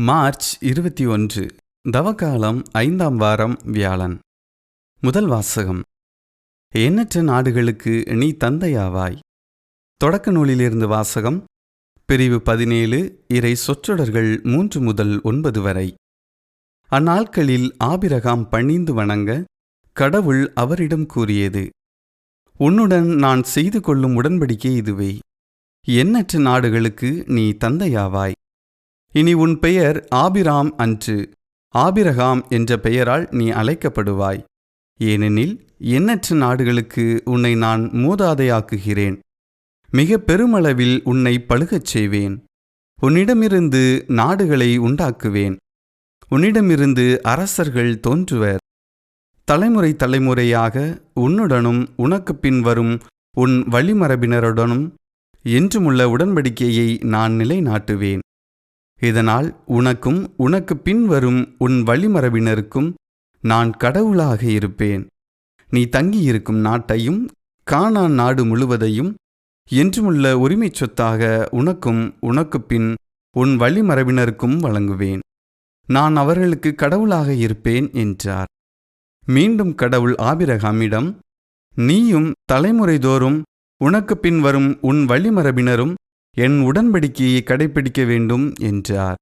March இருபத்தி ஒன்று. தவக்காலம் ஐந்தாம் வாரம் வியாழன். முதல் வாசகம். எண்ணற்ற நாடுகளுக்கு நீ தந்தையாவாய். தொடக்க நூலிலிருந்து வாசகம். பிரிவு பதினேழு இறை சொற்றொடர்கள் மூன்று முதல் ஒன்பது வரை. அந்நாட்களில் ஆபிரகாம் பணிந்து வணங்க கடவுள் அவரிடம் கூறியது உன்னுடன் நான் செய்து கொள்ளும் உடன்படிக்கை இதுவே. எண்ணற்ற நாடுகளுக்கு நீ தந்தையாவாய். இனி உன் பெயர் ஆபிராம் அன்று. ஆபிரகாம் என்ற பெயரால் நீ அழைக்கப்படுவாய். ஏனெனில் எண்ணற்ற நாடுகளுக்கு உன்னை நான் மூதாதையாக்குகிறேன். மிக பெருமளவில் உன்னை பழுகச் செய்வேன். உன்னிடமிருந்து நாடுகளை உண்டாக்குவேன். உன்னிடமிருந்து அரசர்கள் தோன்றுவர். தலைமுறை தலைமுறையாக உன்னுடனும் உனக்கு பின் வரும் உன் வழிமரபினருடனும் என்றுமுள்ள உடன்படிக்கையை நான் நிலைநாட்டுவேன். இதனால் உனக்கும் உனக்கு பின்வரும் உன் வழிமரபினருக்கும் நான் கடவுளாக இருப்பேன். நீ தங்கியிருக்கும் நாட்டையும் காணான் நாடு முழுவதையும் என்றுமுள்ள உரிமைச் சொத்தாக உனக்கும் உனக்கு பின் உன் வழிமரபினருக்கும் வழங்குவேன். நான் அவர்களுக்கு கடவுளாக இருப்பேன் என்றார். மீண்டும் கடவுள் ஆபிரகாமிடம் நீயும் தலைமுறைதோறும் உனக்கு பின் வரும் உன் வழிமரபினரும் என் உடன்படிக்கையை கடைபிடிக்க வேண்டும் என்றார்.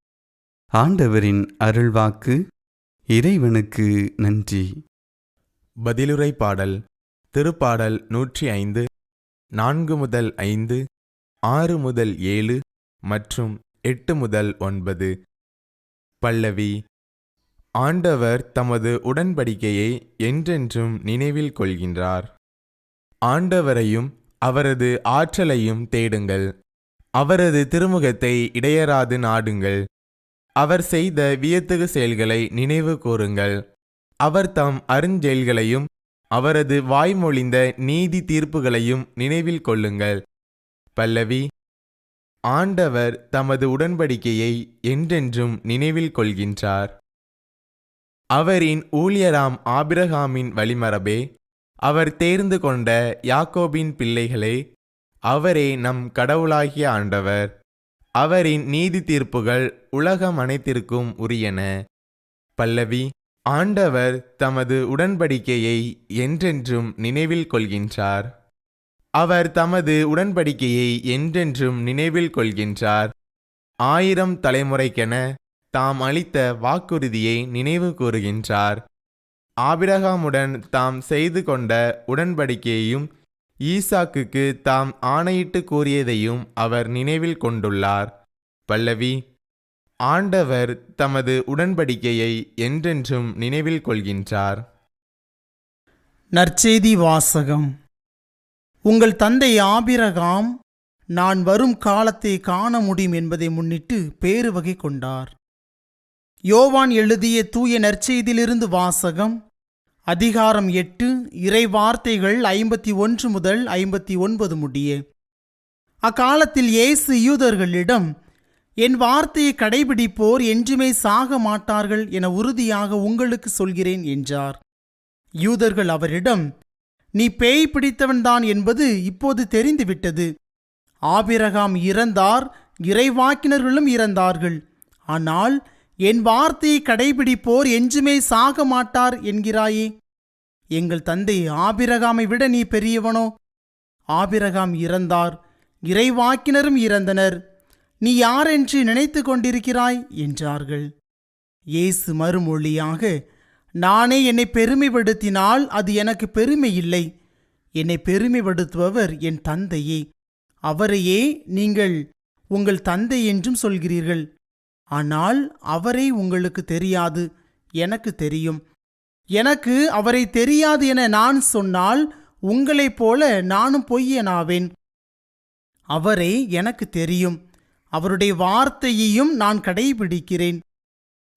ஆண்டவரின் அருள்வாக்கு இறைவனுக்கு நன்றி. பதிலுரை பாடல் திருப்பாடல் நூற்றி ஐந்து நான்கு முதல் ஐந்து ஆறு முதல் ஏழு மற்றும் எட்டு முதல் ஒன்பது. பல்லவி ஆண்டவர் தமது உடன்படிக்கையை என்றென்றும் நினைவில் கொள்கின்றார். ஆண்டவரையும் அவரது ஆற்றலையும் தேடுங்கள். அவரது திருமுகத்தை இடையராது நாடுங்கள். அவர் செய்த வியத்தகு செயல்களை நினைவு கூறுங்கள். அவர் தம் அருஞ்செயல்களையும் அவரது வாய்மொழிந்த நீதி தீர்ப்புகளையும் நினைவில் கொள்ளுங்கள். பல்லவி ஆண்டவர் தமது உடன்படிக்கையை என்றென்றும் நினைவில் கொள்கின்றார். அவரின் ஊழியராம் ஆபிரகாமின் வழிமரபே அவர் தேர்ந்து கொண்ட யாக்கோபின் பிள்ளைகளே அவரே நம் கடவுளாகிய ஆண்டவர். அவரின் நீதி தீர்ப்புகள் உலகம் அனைத்திற்கும் உரியன. பல்லவி ஆண்டவர் தமது உடன்படிக்கையை என்றென்றும் நினைவில் கொள்கின்றார். அவர் தமது உடன்படிக்கையை என்றென்றும் நினைவில் கொள்கின்றார். ஆயிரம் தலைமுறைக்கென தாம் அளித்த வாக்குறுதியை நினைவு கூறுகின்றார். ஆபிரகாமுடன் தாம் செய்து கொண்ட உடன்படிக்கையையும் ஈசாக்குக்கு தாம் ஆணையிட்டு கூறியதையும் அவர் நினைவில் கொண்டுள்ளார். பல்லவி ஆண்டவர் தமது உடன்படிக்கையை என்றென்றும் நினைவில் கொள்கின்றார். நற்செய்தி வாசகம். உங்கள் தந்தை ஆபிரகாம் நான் வரும் காலத்தை காண முடியும் என்பதை முன்னிட்டு பேறு வகை கொண்டார். யோவான் எழுதிய தூய நற்செய்தியிலிருந்து வாசகம். அதிகாரம் எட்டு இறை வார்த்தைகள் ஐம்பத்தி ஒன்று முதல் ஐம்பத்தி ஒன்பது முடிய. அக்காலத்தில் இயேசு யூதர்களிடம் என் வார்த்தையை கடைபிடிப்போர் என்றுமே சாக மாட்டார்கள் என உறுதியாக உங்களுக்கு சொல்கிறேன் என்றார். யூதர்கள் அவரிடம் நீ பேய் பிடித்தவன்தான் என்பது இப்போது தெரிந்துவிட்டது. ஆபிரகாம் இறந்தார் இறைவாக்கினர்களும் இறந்தார்கள். ஆனால் என் வார்த்தையை கடைபிடிப்போர் என்றுமே சாக மாட்டார் என்கிறாயே. எங்கள் தந்தை ஆபிரகாமை விட நீ பெரியவனோ? ஆபிரகாம் இறந்தார். இறைவாக்கினரும் இறந்தனர். நீ யாரென்று நினைத்து கொண்டிருக்கிறாய்? என்றார்கள். இயேசு மறுமொழியாக நானே என்னை பெருமைப்படுத்தினால் அது எனக்கு பெருமை இல்லை. என்னை பெருமைப்படுத்துபவர் என் தந்தையே. அவரையே நீங்கள் உங்கள் தந்தை என்றும் சொல்கிறீர்கள். ஆனால் அவரை உங்களுக்கு தெரியாது எனக்கு தெரியும். எனக்கு அவரை தெரியாது என நான் சொன்னால் உங்களைப் போல நானும் பொய்யனாவேன். அவரை எனக்கு தெரியும். அவருடைய வார்த்தையையும் நான் கடைபிடிக்கிறேன்.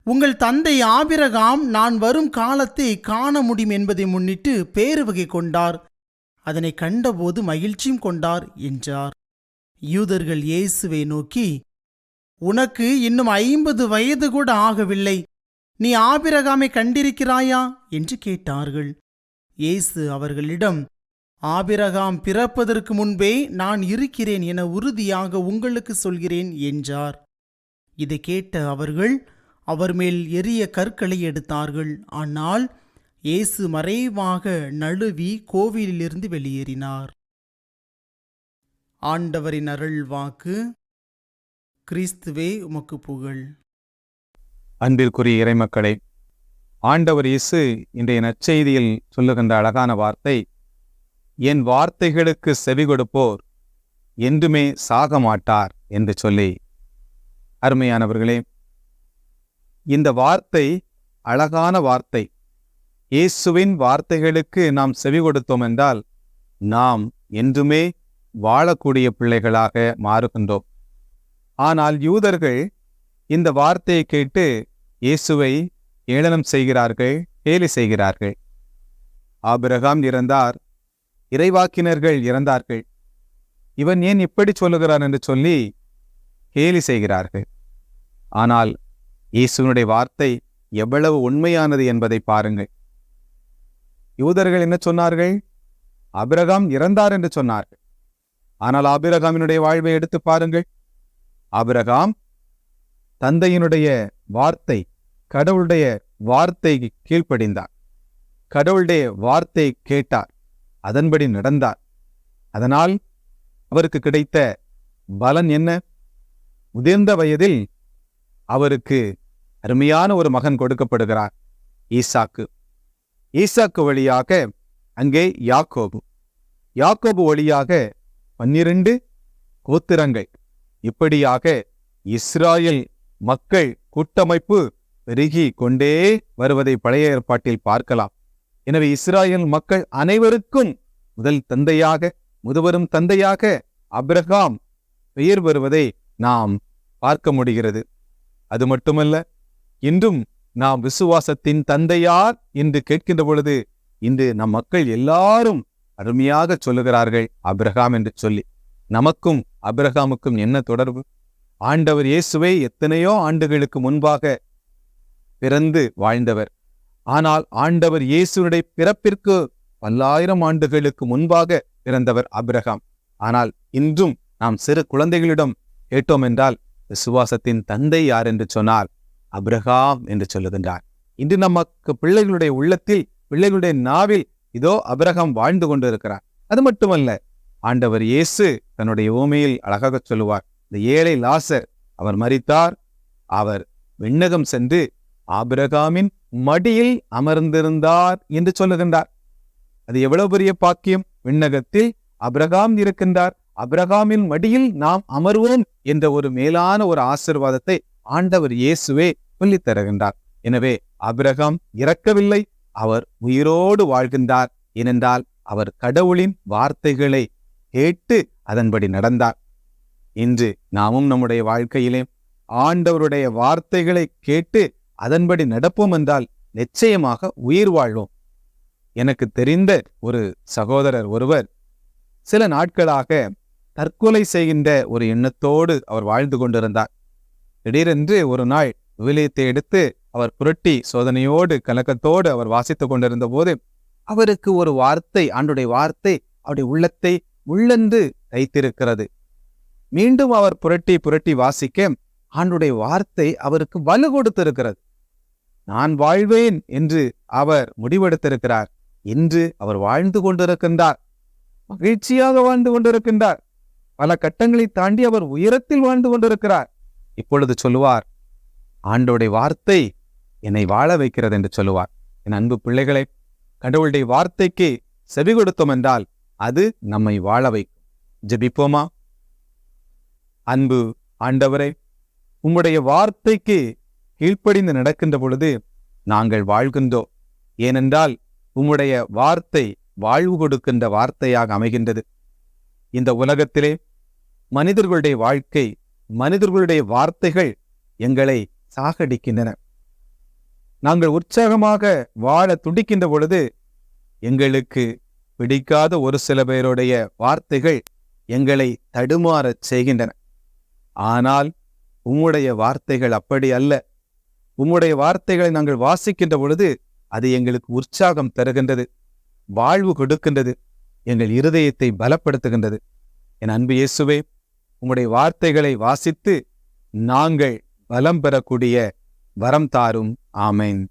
உங்கள் தந்தை ஆபிரகாம் நான் வரும் காலத்தை காண முடியும் என்பதை முன்னிட்டு பேருவகை கொண்டார். அதனை கண்டபோது மகிழ்ச்சியும் கொண்டார் என்றார். யூதர்கள் இயேசுவை நோக்கி உனக்கு இன்னும் ஐம்பது வயது கூட ஆகவில்லை. நீ ஆபிரகாமை கண்டிருக்கிறாயா? என்று கேட்டார்கள். இயேசு அவர்களிடம் ஆபிரகாம் பிறப்பதற்கு முன்பே நான் இருக்கிறேன் என உறுதியாக உங்களுக்கு சொல்கிறேன் என்றார். இதை கேட்ட அவர்கள் அவர் மேல் எரிய கற்களை எடுத்தார்கள். ஆனால் இயேசு மறைவாக நழுவி கோவிலிலிருந்து வெளியேறினார். ஆண்டவரின் அருள் வாக்கு கிறிஸ்துவே உமக்கு புகழ். அன்பிற்குரிய இறைமக்களே ஆண்டவர் இயேசு இன்றைய நற்செய்தியில் சொல்லுகின்ற அழகான வார்த்தை என் வார்த்தைகளுக்கு செவி கொடுப்போர் என்றுமே சாக மாட்டார் என்று சொல்லி. அருமையானவர்களே இந்த வார்த்தை அழகான வார்த்தை. இயேசுவின் வார்த்தைகளுக்கு நாம் செவி கொடுத்தோம் என்றால் நாம் என்றுமே வாழக்கூடிய பிள்ளைகளாக மாறுகின்றோம். ஆனால் யூதர்கள் இந்த வார்த்தையை கேட்டு இயேசுவை ஏளனம் செய்கிறார்கள் கேலி செய்கிறார்கள். ஆபிரகாம் இறந்தார் இறைவாக்கினர்கள் இறந்தார்கள். இவன் ஏன் இப்படி சொல்லுகிறான் என்று சொல்லி கேலி செய்கிறார்கள். ஆனால் இயேசுனுடைய வார்த்தை எவ்வளவு உண்மையானது என்பதை பாருங்கள். யூதர்கள் என்ன சொன்னார்கள்? அபிரகாம் இறந்தார் என்று சொன்னார்கள். ஆனால் ஆபிரகாமினுடைய வாழ்வை எடுத்து பாருங்கள். ஆபிரகாம் தந்தையினுடைய வார்த்தை கடவுளுடைய வார்த்தை கீழ்ப்படிந்தார். கடவுளுடைய வார்த்தை கேட்டார் அதன்படி நடந்தார். அதனால் அவருக்கு கிடைத்த பலன் என்ன? முதிர்ந்த வயதில் அவருக்கு அருமையான ஒரு மகன் கொடுக்கப்படுகிறார் ஈசாக்கு. ஈசாக்கு வழியாக அங்கே யாக்கோபு. யாக்கோபு வழியாக பன்னிரண்டு கோத்திரங்கள் இப்படியாக இஸ்ராயல் மக்கள் கூட்டமைப்பு பெருகி கொண்டே வருவதை பழைய ஏற்பாட்டில் பார்க்கலாம். எனவே இஸ்ராயல் மக்கள் அனைவருக்கும் முதல் தந்தையாக முதுவரும் தந்தையாக அப்ரஹாம் பெயர் வருவதை நாம் பார்க்க முடிகிறது. அது மட்டுமல்ல இன்றும் நாம் விசுவாசத்தின் தந்தையார் என்று கேட்கின்ற பொழுது இன்று நம் மக்கள் எல்லாரும் அருமையாக சொல்லுகிறார்கள் அப்ரஹாம் என்று சொல்லி. நமக்கும் அபிரகாமுக்கும் என்ன தொடர்பு? ஆண்டவர் இயேசுவை எத்தனையோ ஆண்டுகளுக்கு முன்பாக பிறந்து வாழ்ந்தவர். ஆனால் ஆண்டவர் இயேசுனுடைய பிறப்பிற்கு பல்லாயிரம் ஆண்டுகளுக்கு முன்பாக பிறந்தவர் அபிரகாம். ஆனால் இன்றும் நாம் சிறு குழந்தைகளிடம் கேட்டோம் என்றால் விசுவாசத்தின் தந்தை யார் என்று சொன்னால் அபிரகாம் என்று சொல்லுகின்றார். இன்று நமக்கு பிள்ளைகளுடைய உள்ளத்தில் பிள்ளைகளுடைய நாவில் இதோ அபிரகாம் வாழ்ந்து கொண்டிருக்கிறார். அது மட்டுமல்ல ஆண்டவர் இயேசு தன்னுடைய ஓமையில் அழகாக சொல்லுவார் இந்த ஏழை லாசர் அவர் மறித்தார் அவர் விண்ணகம் சென்று ஆபிரகாமின் மடியில் அமர்ந்திருந்தார் என்று சொல்லுகின்றார். அது எவ்வளவு பெரிய பாக்கியம்? விண்ணகத்தில் அபிரகாம் இருக்கின்றார் அபிரகாமின் மடியில் நாம் அமர்வோம் என்ற ஒரு மேலான ஒரு ஆசிர்வாதத்தை ஆண்டவர் இயேசுவே சொல்லித் தருகின்றார். எனவே அபிரகாம் இறக்கவில்லை அவர் உயிரோடு வாழ்கின்றார் ஏனென்றால் அவர் கடவுளின் வார்த்தைகளை கேட்டு அதன்படி நடந்தார். இன்று நாமும் நம்முடைய வாழ்க்கையிலே ஆண்டவருடைய வார்த்தைகளை கேட்டு அதன்படி நடப்போம் என்றால் நிச்சயமாக உயிர் வாழ்வோம். எனக்கு தெரிந்த ஒரு சகோதரர் ஒருவர் சில நாட்களாக தற்கொலை செய்கின்ற ஒரு எண்ணத்தோடு அவர் வாழ்ந்து கொண்டிருந்தார். திடீரென்று ஒரு நாள் விவிலியத்தை எடுத்து அவர் புரட்டி சோதனையோடு கலக்கத்தோடு அவர் வாசித்துக் கொண்டிருந்த போது அவருக்கு ஒரு வார்த்தை ஆண்டுடைய வார்த்தை அவருடைய உள்ளத்தை உள்ளந்து தைத்திருக்கிறது. மீண்டும் அவர் புரட்டி புரட்டி வாசிக்க ஆண்டுடைய வார்த்தை அவருக்கு வலு கொடுத்திருக்கிறது. நான் வாழ்வேன் என்று அவர் முடிவெடுத்திருக்கிறார். இன்று அவர் வாழ்ந்து கொண்டிருக்கின்றார். மகிழ்ச்சியாக வாழ்ந்து கொண்டிருக்கின்றார். பல கட்டங்களை தாண்டி அவர் உயரத்தில் வாழ்ந்து கொண்டிருக்கிறார். இப்பொழுது சொல்லுவார் ஆண்டோடைய வார்த்தை என்னை வாழ வைக்கிறது என்று சொல்லுவார். என் அன்பு பிள்ளைகளை கடவுளுடைய வார்த்தைக்கு செவி கொடுத்தோம் என்றால் அது நம்மை வாழ வைக்கும். ஜெபிப்போமா? அன்பு ஆண்டவரே உம்முடைய வார்த்தைக்கு கீழ்ப்படிந்து நடக்கின்ற பொழுது நாங்கள் வாழ்கின்றோம். ஏனென்றால் உம்முடைய வார்த்தை வாழ்வு கொடுக்கின்ற வார்த்தையாக அமைகின்றது. இந்த உலகத்திலே மனிதர்களுடைய வாழ்க்கை மனிதர்களுடைய வார்த்தைகள் எங்களை சாகடிக்கின்றன. நாங்கள் உற்சாகமாக வாழ துடிக்கின்ற பொழுது எங்களுக்கு பிடிக்காத ஒரு சில பேருடைய வார்த்தைகள் எங்களை தடுமாறச் செய்கின்றன. ஆனால் உம்முடைய வார்த்தைகள் அப்படி அல்ல. உம்முடைய வார்த்தைகளை நாங்கள் வாசிக்கின்ற பொழுது அது எங்களுக்கு உற்சாகம் தருகின்றது வாழ்வு கொடுக்கின்றது எங்கள் இருதயத்தை பலப்படுத்துகின்றது. என் அன்பு இயேசுவே உம்முடைய வார்த்தைகளை வாசித்து நாங்கள் பலம் பெறக்கூடிய வரம் தாரும். ஆமேன்.